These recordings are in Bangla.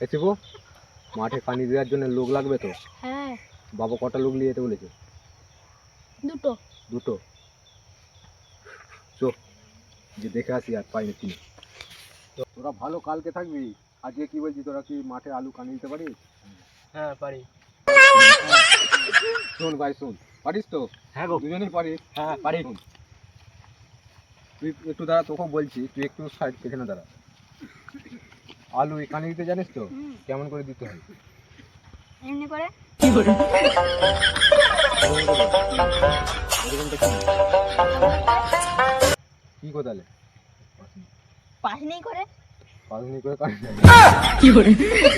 এ শিবু মাঠে পানি দেওয়ার জন্য লোক লাগবে তো। হ্যাঁ। বাবা কটা লোক নিয়ে যেতে বলেছে? দুটো। দুটো? চো যে দেখে আসি আর পাই তো তোরা ভালো কালকে থাকবি? আজকে কি বলছি তোরা কি মাঠে আলু কানি দিতে পারিস? হ্যাঁ পারি। শোন ভাই শোন। পারিস তো? হ্যাঁ গো। দুজনেই পারিস হ্যাঁ পারি। শোন, তুই একটু দাঁড়া তোকে বলছি তুই একটু সাইড পেছনে দাঁড়া। আলু এই কানি দিতে জানিস তো? কেমন করে দিতে হয়? এমনি করে? এরকমটা কি? কি কোথালে পাশনি করে। পালনি করে কানি দেয়?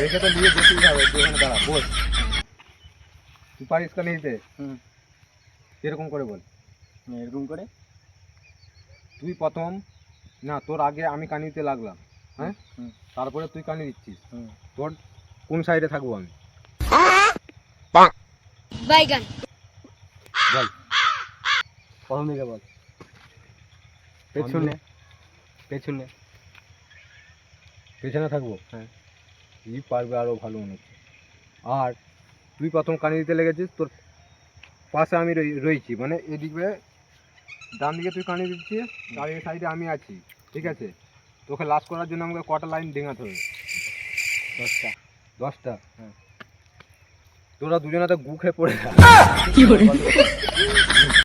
দেখে তো নিয়ে যেতেই হবে তুই এখানে দাঁড়া বস। তুই পারিস কানি দিতে? হুম। এরকম করে বল। এরকম করে? তুই প্রথম না তোর আগে আমি কানি দিতে লাগলাম। হ্যাঁ? তারপরে তুই কানি দিচ্ছিস। তোর কোন সাইডে থাকব আমি? বাইগান। বল। প্রথম দিকে বল। পেছনে। পেছনে। পেছনে থাকব? হ্যাঁ। তুই পারবে আরও ভালো মনে হচ্ছে। আর তুই প্রথম কানি দিতে লেগেছিস তোর পাশে আমি রয়েছি মানে এদিকে ডান দিকে তুই কানি দিচ্ছিস আর এই সাইডে আমি আছি। ঠিক আছে? তোকে লাশ করার জন্য আমাকে কটা লাইন ডেঙাতে হবে? দশটা। দশটা? হ্যাঁ। তোরা দুজনে তো গুখে খেয়ে পড়ে যা